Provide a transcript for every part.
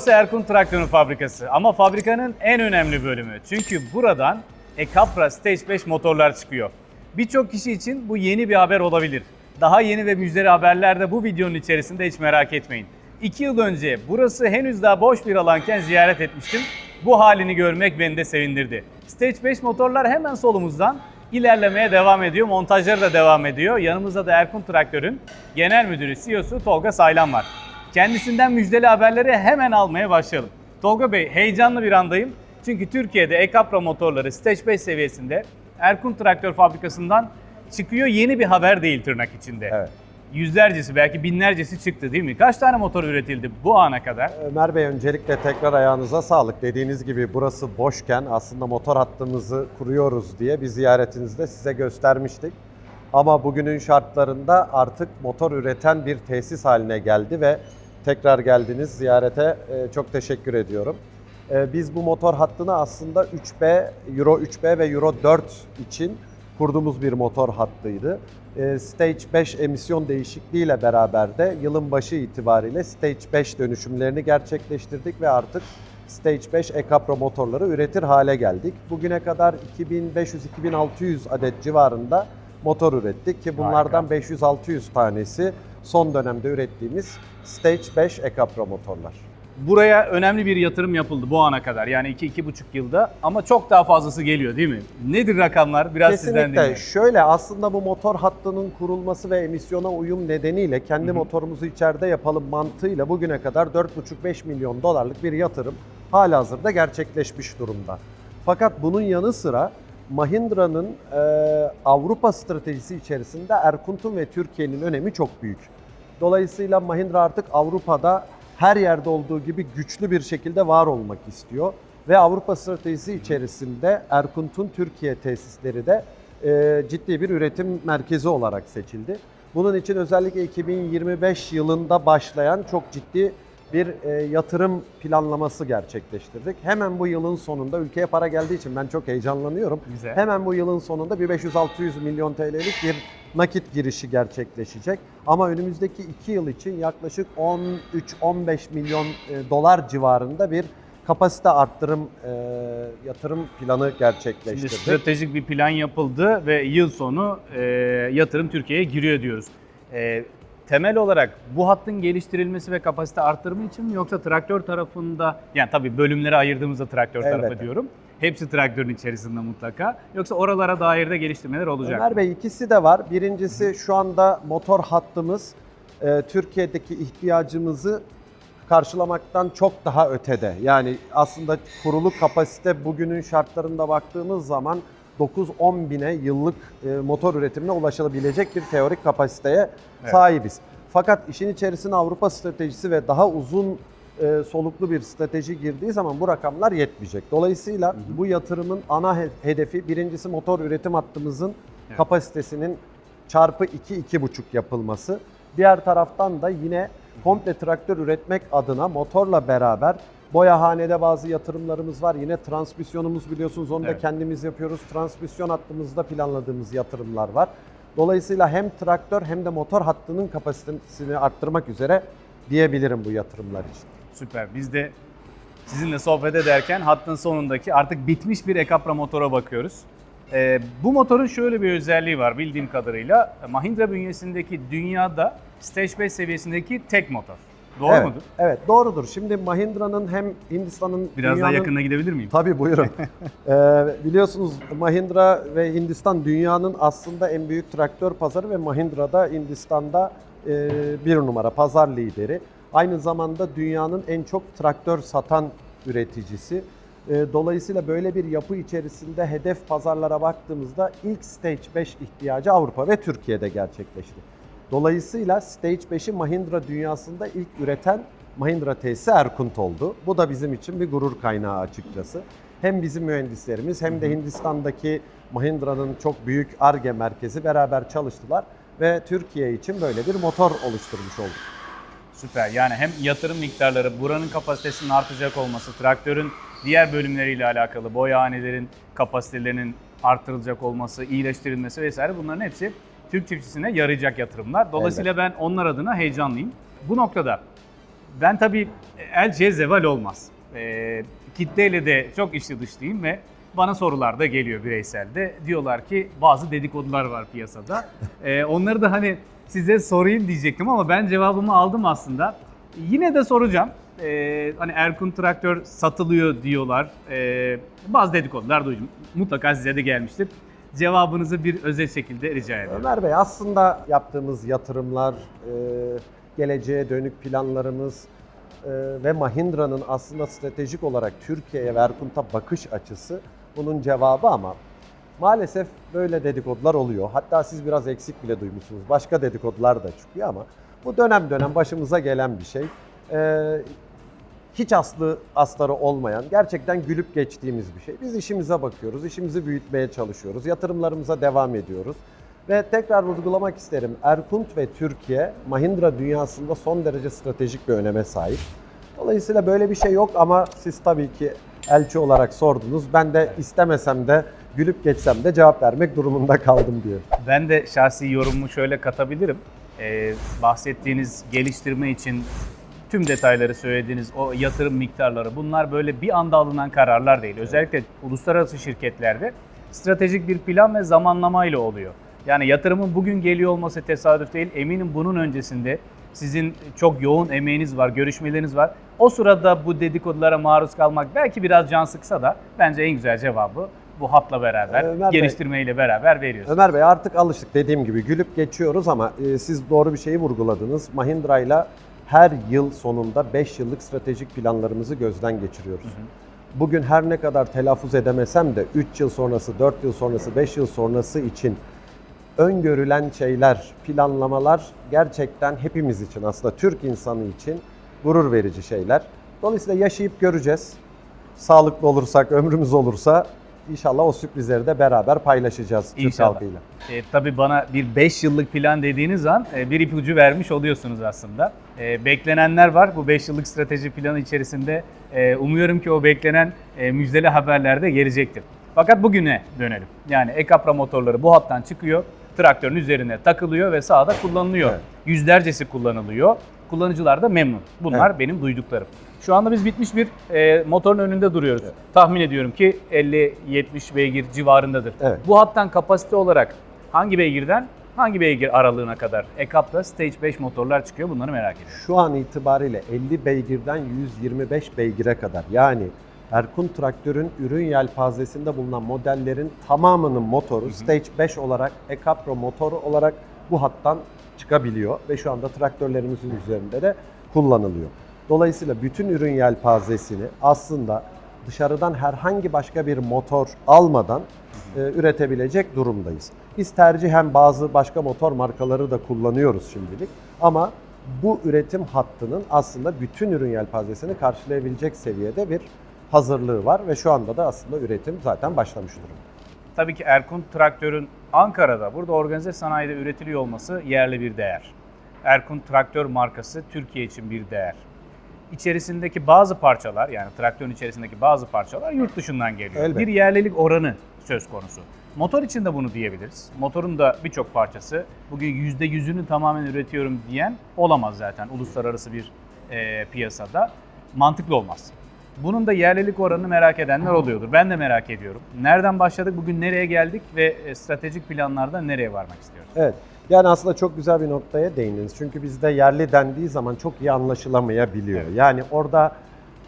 Burası Erkun Traktörün fabrikası ama fabrikanın en önemli bölümü. Çünkü buradan Ekapra Stage 5 motorlar çıkıyor. Birçok kişi için bu yeni bir haber olabilir. Daha yeni ve müjdeli haberler de bu videonun içerisinde hiç merak etmeyin. 2 yıl önce burası henüz daha boş bir alanken ziyaret etmiştim. Bu halini görmek beni de sevindirdi. Stage 5 motorlar hemen solumuzdan ilerlemeye devam ediyor. Montajları da devam ediyor. Yanımızda da Erkun Traktör'ün genel müdürü, CEO'su Tolga Saylan var. Kendisinden müjdeli haberleri hemen almaya başlayalım. Tolga Bey, heyecanlı bir andayım. Çünkü Türkiye'de Ekapra motorları Stage 5 seviyesinde Erkun Traktör fabrikasından çıkıyor. Yeni bir haber değil tırnak içinde. Evet. Yüzlercesi belki binlercesi çıktı değil mi? Kaç tane motor üretildi bu ana kadar? Ömer Bey öncelikle tekrar ayağınıza sağlık. Dediğiniz gibi burası boşken aslında motor hattımızı kuruyoruz diye bir ziyaretinizde size göstermiştik. Ama bugünün şartlarında artık motor üreten bir tesis haline geldi ve tekrar geldiniz ziyarete e, çok teşekkür ediyorum. E, Biz bu motor hattını aslında 3B, Euro 3B ve Euro 4 için kurduğumuz bir motor hattıydı. E, Stage 5 emisyon değişikliğiyle beraber de yılın başı itibariyle Stage 5 dönüşümlerini gerçekleştirdik ve artık Stage 5 Ekapro motorları üretir hale geldik. Bugüne kadar 2500-2600 adet civarında motor ürettik ki bunlardan 500-600 tanesi son dönemde ürettiğimiz Stage 5 Ekapro motorlar. Buraya önemli bir yatırım yapıldı bu ana kadar. Yani 2-2,5 yılda ama çok daha fazlası geliyor değil mi? Nedir rakamlar? Biraz sizden Kesinlikle. dinleyelim. Şöyle aslında bu motor hattının kurulması ve emisyona uyum nedeniyle kendi motorumuzu içeride yapalım mantığıyla bugüne kadar 4,5-5 milyon dolarlık bir yatırım halihazırda gerçekleşmiş durumda. Fakat bunun yanı sıra Mahindra'nın e, Avrupa stratejisi içerisinde Erkunt'un ve Türkiye'nin önemi çok büyük. Dolayısıyla Mahindra artık Avrupa'da her yerde olduğu gibi güçlü bir şekilde var olmak istiyor. Ve Avrupa stratejisi içerisinde Erkunt'un Türkiye tesisleri de e, ciddi bir üretim merkezi olarak seçildi. Bunun için özellikle 2025 yılında başlayan çok ciddi bir e, yatırım planlaması gerçekleştirdik. Hemen bu yılın sonunda ülkeye para geldiği için ben çok heyecanlanıyorum. Güzel. Hemen bu yılın sonunda bir 500-600 milyon TL'lik bir nakit girişi gerçekleşecek. Ama önümüzdeki 2 yıl için yaklaşık 13-15 milyon e, dolar civarında bir kapasite arttırım e, yatırım planı Şimdi gerçekleştirdik. stratejik bir plan yapıldı ve yıl sonu e, yatırım Türkiye'ye giriyor diyoruz. E, temel olarak bu hattın geliştirilmesi ve kapasite arttırımı için mi yoksa traktör tarafında yani tabii bölümlere ayırdığımızda traktör tarafı Elbette. diyorum. Hepsi traktörün içerisinde mutlaka. Yoksa oralara dair de geliştirmeler olacak. Ömer Bey ikisi de var. Birincisi şu anda motor hattımız e, Türkiye'deki ihtiyacımızı karşılamaktan çok daha ötede. Yani aslında kurulu kapasite bugünün şartlarında baktığımız zaman 9-10 bine yıllık e, motor üretimine ulaşılabilecek bir teorik kapasiteye Evet. sahibiz. Fakat işin içerisine Avrupa stratejisi ve daha uzun e, soluklu bir strateji girdiği zaman bu rakamlar yetmeyecek. Dolayısıyla bu yatırımın ana he- hedefi birincisi motor üretim hattımızın Evet. kapasitesinin çarpı 2-2,5 yapılması. Diğer taraftan da yine komple traktör üretmek adına motorla beraber boyahanede bazı yatırımlarımız var. Yine transmisyonumuz biliyorsunuz onu da Evet. kendimiz yapıyoruz. Transmisyon hattımızda planladığımız yatırımlar var. Dolayısıyla hem traktör hem de motor hattının kapasitesini arttırmak üzere diyebilirim bu yatırımlar için. Süper. Biz de sizinle sohbet ederken hattın sonundaki artık bitmiş bir Ekapra motora bakıyoruz. Ee, bu motorun şöyle bir özelliği var bildiğim kadarıyla. Mahindra bünyesindeki dünyada Stage 5 seviyesindeki tek motor. Doğru evet, mudur? Evet doğrudur. Şimdi Mahindra'nın hem Hindistan'ın Biraz dünyanın... daha yakına gidebilir miyim? Tabii buyurun. Ee, biliyorsunuz Mahindra ve Hindistan dünyanın aslında en büyük traktör pazarı ve Mahindra da Hindistan'da e, bir numara pazar lideri. Aynı zamanda dünyanın en çok traktör satan üreticisi. E, dolayısıyla böyle bir yapı içerisinde hedef pazarlara baktığımızda ilk Stage 5 ihtiyacı Avrupa ve Türkiye'de gerçekleşti. Dolayısıyla Stage 5'i Mahindra dünyasında ilk üreten Mahindra tesisi Erkunt oldu. Bu da bizim için bir gurur kaynağı açıkçası. Hem bizim mühendislerimiz hem de Hindistan'daki Mahindra'nın çok büyük ARGE merkezi beraber çalıştılar ve Türkiye için böyle bir motor oluşturmuş olduk. Süper. Yani hem yatırım miktarları, buranın kapasitesinin artacak olması, traktörün diğer bölümleriyle alakalı boyahanelerin kapasitelerinin artırılacak olması, iyileştirilmesi vesaire bunların hepsi Türk çiftçisine yarayacak yatırımlar. Dolayısıyla ben onlar adına heyecanlıyım. Bu noktada Ben tabii elçiye zeval olmaz. Ee, kitleyle de çok içli dışlıyım ve bana sorular da geliyor bireyselde. Diyorlar ki bazı dedikodular var piyasada. Ee, onları da hani size sorayım diyecektim ama ben cevabımı aldım aslında. Yine de soracağım. Ee, hani Erkun traktör satılıyor diyorlar. Ee, bazı dedikodular duydum. Mutlaka size de gelmiştir. Cevabınızı bir özel şekilde rica ediyorum. Ömer Bey aslında yaptığımız yatırımlar, e, geleceğe dönük planlarımız e, ve Mahindra'nın aslında stratejik olarak Türkiye'ye ve Erkunt'a bakış açısı bunun cevabı ama maalesef böyle dedikodular oluyor. Hatta siz biraz eksik bile duymuşsunuz. Başka dedikodular da çıkıyor ama bu dönem dönem başımıza gelen bir şey. Hiç aslı astarı olmayan, gerçekten gülüp geçtiğimiz bir şey. Biz işimize bakıyoruz, işimizi büyütmeye çalışıyoruz, yatırımlarımıza devam ediyoruz. Ve tekrar vurgulamak isterim, Erkunt ve Türkiye Mahindra dünyasında son derece stratejik bir öneme sahip. Dolayısıyla böyle bir şey yok ama siz tabii ki elçi olarak sordunuz. Ben de istemesem de gülüp geçsem de cevap vermek durumunda kaldım diye. Ben de şahsi yorumumu şöyle katabilirim. Ee, bahsettiğiniz geliştirme için tüm detayları söylediğiniz o yatırım miktarları bunlar böyle bir anda alınan kararlar değil. Özellikle uluslararası şirketlerde stratejik bir plan ve zamanlamayla oluyor. Yani yatırımın bugün geliyor olması tesadüf değil. Eminim bunun öncesinde sizin çok yoğun emeğiniz var, görüşmeleriniz var. O sırada bu dedikodulara maruz kalmak belki biraz can sıksa da bence en güzel cevabı bu hatla beraber, Ömer Bey- geliştirmeyle beraber veriyorsunuz. Ömer Bey artık alıştık dediğim gibi gülüp geçiyoruz ama e, siz doğru bir şeyi vurguladınız. Mahindra ile her yıl sonunda 5 yıllık stratejik planlarımızı gözden geçiriyoruz. Bugün her ne kadar telaffuz edemesem de 3 yıl sonrası, 4 yıl sonrası, 5 yıl sonrası için öngörülen şeyler, planlamalar gerçekten hepimiz için aslında Türk insanı için gurur verici şeyler. Dolayısıyla yaşayıp göreceğiz. Sağlıklı olursak, ömrümüz olursa inşallah o sürprizleri de beraber paylaşacağız Türk İnşallah. halkıyla. E, tabii bana bir 5 yıllık plan dediğiniz an e, bir ipucu vermiş oluyorsunuz aslında. E, beklenenler var bu 5 yıllık strateji planı içerisinde. E, umuyorum ki o beklenen e, müjdeli haberler de gelecektir. Fakat bugüne dönelim. Yani Ekapra motorları bu hattan çıkıyor, traktörün üzerine takılıyor ve sahada kullanılıyor. Evet. Yüzlercesi kullanılıyor. Kullanıcılar da memnun. Bunlar Evet. benim duyduklarım. Şu anda biz bitmiş bir e, motorun önünde duruyoruz. Tahmin ediyorum ki 50-70 beygir civarındadır. Evet. Bu hattan kapasite olarak hangi beygirden hangi beygir aralığına kadar ECAP'la Stage 5 motorlar çıkıyor bunları merak ediyorum. Şu an itibariyle 50 beygirden 125 beygire kadar yani Erkun traktörün ürün yelpazesinde bulunan modellerin tamamının motoru Stage 5 olarak Ecapro motoru olarak bu hattan çıkabiliyor ve şu anda traktörlerimizin üzerinde de kullanılıyor. Dolayısıyla bütün ürün yelpazesini aslında dışarıdan herhangi başka bir motor almadan e, üretebilecek durumdayız. Biz tercihen bazı başka motor markaları da kullanıyoruz şimdilik ama bu üretim hattının aslında bütün ürün yelpazesini karşılayabilecek seviyede bir hazırlığı var ve şu anda da aslında üretim zaten başlamış durumda. Tabii ki Erkun traktörün Ankara'da burada organize sanayide üretiliyor olması yerli bir değer. Erkun traktör markası Türkiye için bir değer. İçerisindeki bazı parçalar yani traktörün içerisindeki bazı parçalar yurt dışından geliyor. Elbette. Bir yerlilik oranı söz konusu. Motor için de bunu diyebiliriz. Motorun da birçok parçası bugün %100'ünü tamamen üretiyorum diyen olamaz zaten uluslararası bir e, piyasada. Mantıklı olmaz. Bunun da yerlilik oranını merak edenler oluyordur. Ben de merak ediyorum. Nereden başladık, bugün nereye geldik ve e, stratejik planlarda nereye varmak istiyoruz? Evet. Yani aslında çok güzel bir noktaya değindiniz. Çünkü bizde yerli dendiği zaman çok iyi anlaşılamayabiliyor. Evet. Yani orada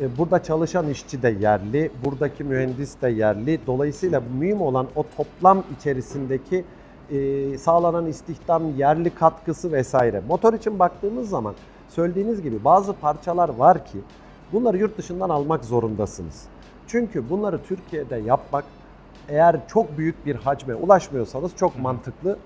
e, burada çalışan işçi de yerli, buradaki mühendis de yerli. Dolayısıyla mühim olan o toplam içerisindeki e, sağlanan istihdam, yerli katkısı vesaire. Motor için baktığımız zaman söylediğiniz gibi bazı parçalar var ki bunları yurt dışından almak zorundasınız. Çünkü bunları Türkiye'de yapmak eğer çok büyük bir hacme ulaşmıyorsanız çok mantıklı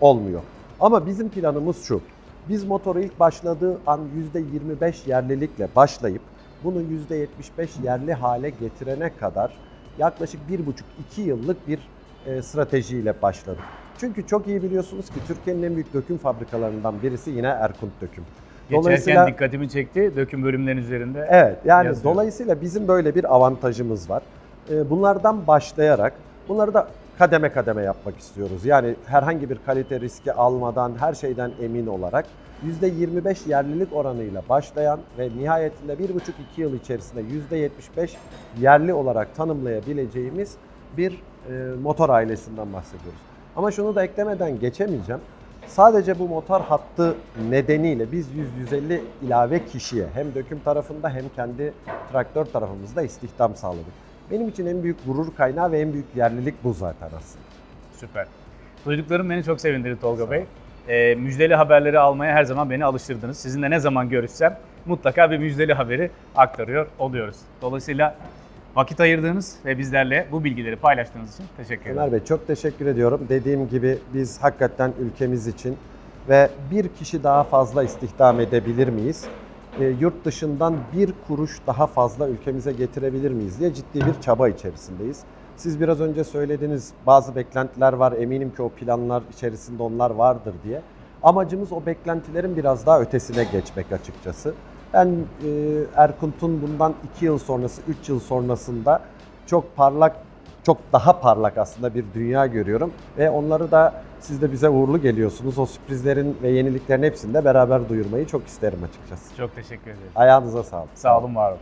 olmuyor. Ama bizim planımız şu. Biz motoru ilk başladığı an %25 yerlilikle başlayıp bunu %75 yerli hale getirene kadar yaklaşık 1,5-2 yıllık bir e, stratejiyle başladık. Çünkü çok iyi biliyorsunuz ki Türkiye'nin en büyük döküm fabrikalarından birisi yine Erkunt Döküm. Geçerken dikkatimi çekti döküm bölümlerin üzerinde. Evet yani yazıyor. dolayısıyla bizim böyle bir avantajımız var. Ee, Bunlardan başlayarak bunları da kademe kademe yapmak istiyoruz. Yani herhangi bir kalite riski almadan her şeyden emin olarak %25 yerlilik oranıyla başlayan ve nihayetinde 1,5-2 yıl içerisinde %75 yerli olarak tanımlayabileceğimiz bir e, motor ailesinden bahsediyoruz. Ama şunu da eklemeden geçemeyeceğim. Sadece bu motor hattı nedeniyle biz 100-150 ilave kişiye hem döküm tarafında hem kendi traktör tarafımızda istihdam sağladık. Benim için en büyük gurur kaynağı ve en büyük yerlilik bu zaten aslında. Süper. Duyduklarım beni çok sevindirdi Tolga Bey. Ee, müjdeli haberleri almaya her zaman beni alıştırdınız. Sizinle ne zaman görüşsem mutlaka bir müjdeli haberi aktarıyor oluyoruz. Dolayısıyla vakit ayırdığınız ve bizlerle bu bilgileri paylaştığınız için teşekkür ederim. Ömer Bey çok teşekkür ediyorum. Dediğim gibi biz hakikaten ülkemiz için ve bir kişi daha fazla istihdam edebilir miyiz? E, yurt dışından bir kuruş daha fazla ülkemize getirebilir miyiz diye ciddi bir çaba içerisindeyiz. Siz biraz önce söylediğiniz bazı beklentiler var. Eminim ki o planlar içerisinde onlar vardır diye. Amacımız o beklentilerin biraz daha ötesine geçmek açıkçası. Ben e, Erkunt'un bundan 2 yıl sonrası, 3 yıl sonrasında çok parlak çok daha parlak aslında bir dünya görüyorum ve onları da siz de bize uğurlu geliyorsunuz. O sürprizlerin ve yeniliklerin hepsini de beraber duyurmayı çok isterim açıkçası. Çok teşekkür ederim. Ayağınıza sağlık. Sağ olun, var olun.